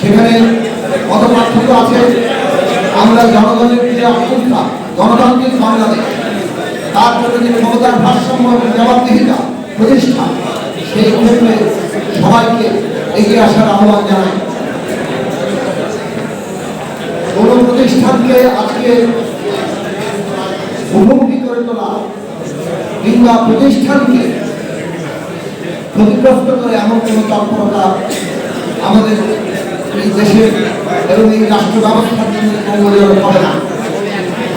সেখানে কত পার্থক্য আছে। আমরা জনগণের যে আকাঙ্ক্ষা গণতান্ত্রিক বাংলাদেশ, তার জন্য যে ক্ষমতার ভারসাম্য জবাবদিহিতা প্রতিষ্ঠা, সেই ক্ষেত্রে সবাইকে এগিয়ে আসার আহ্বান জানাই। কোন প্রতিষ্ঠানকে আজকে মুখোমুখি করে তোলা, কিংবা প্রতিষ্ঠানকে ক্ষতিগ্রস্ত করে এমন কোনো তৎপরতা আমাদের এই দেশের এবং এই রাষ্ট্র ব্যবস্থার হবে না।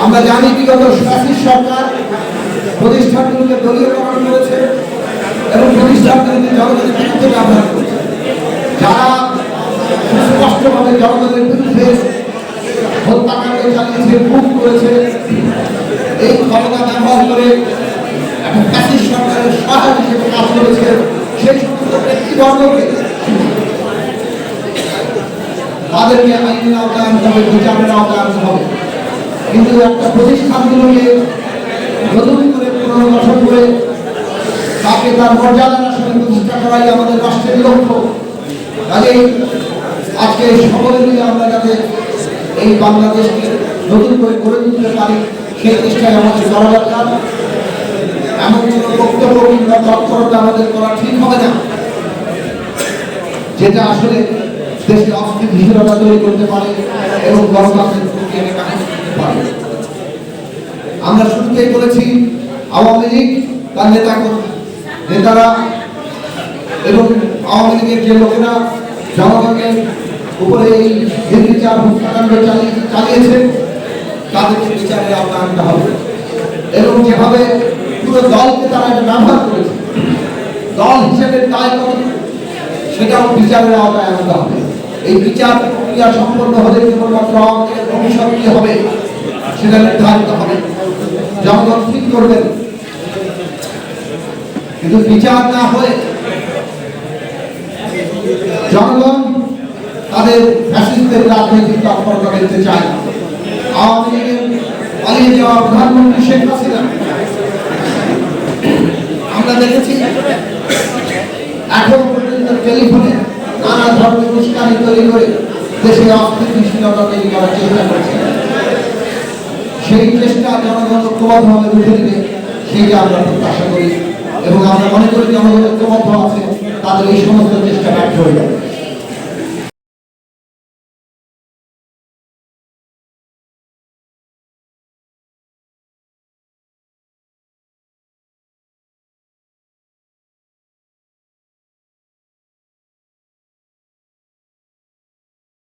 আমরা জানি বিগত শাসিক সরকার প্রতিষ্ঠানগুলোকে দলীয়করণ করেছে এবং প্রতিষ্ঠানগুলোকে জনগণের বিরুদ্ধে ব্যবহার করেছে। যারা সুস্পষ্টভাবে জনগণের বিরুদ্ধে হত্যাকাণ্ড চালিয়েছে, খুন করেছে, এই ক্ষমতা ব্যবহার করে একটা ফ্যাসিস সরকারের সহায়ক হিসেবে কাজ করেছে, সেই সমস্ত ব্যক্তিবর্গকে তাদেরকে আইনের আওতায় আনতে হবে, বিচারের আওতায় আনতে হবে। কিন্তু একটা প্রতিষ্ঠানগুলোকে নতুন করে পুনর্গঠন করে তাকে তার মর্যাদার আসলে প্রতিষ্ঠা করাই আমাদের রাষ্ট্রের লক্ষ্য। কাজেই আজকে সকলে মিলে আমরা যাতে এই বাংলাদেশকে নতুন করে গড়ে তুলতে পারি, সেই চেষ্টায় আমাদের করা দরকার। এমন কোনো বক্তব্য কিংবা তৎপরতা আমাদের করা ঠিক হবে না, যেটা আসলে দেশে অস্থিতিশীলতা তৈরি করতে পারে এবং কাহিনী করতে পারে। আমরা শুরুতেই বলেছি, আওয়ামী লীগ তার নেতা নেতারা এবং আওয়ামী লীগের যে লোকেরা জনগণের উপরে এই নির্বিচার হত্যাকাণ্ড চালিয়ে, চালিয়েছে, তাদেরকে বিচারের আওতায় আনতে হবে। এবং যেভাবে পুরো দলকে তারা এটা ব্যবহার করেছে, দল হিসেবে দায় কত সেটাও বিচারের আওতায় আনতে হবে। এই বিচার প্রক্রিয়া সম্পন্ন হলে কেবলমাত্র আমাদের ভবিষ্যৎ কি হবে সেটা নির্ধারিত হবে। জনগণ ঠিক করবেন। কিন্তু বিচার না হয়ে জনগণ তাদের ফ্যাসিস্টদের রাজনৈতিক তৎপরতা দেখতে চায় আওয়ামী লীগের পালিয়ে যাওয়া প্রধানমন্ত্রী শেখ হাসিনা। আমরা দেখেছি, এখন পর্যন্ত টেলিফোনে তৈরি করে দেশে তৈরি করার চেষ্টা করছে। সেই চেষ্টা জনগণ ঐক্যবদ্ধভাবে উঠে দিবে সেইটা আমরা প্রত্যাশা করি। এবং আমরা মনে করি জনগণ ঐক্যবদ্ধ আছে, তাদের এই সমস্ত চেষ্টা ব্যর্থ হয়ে যাবে।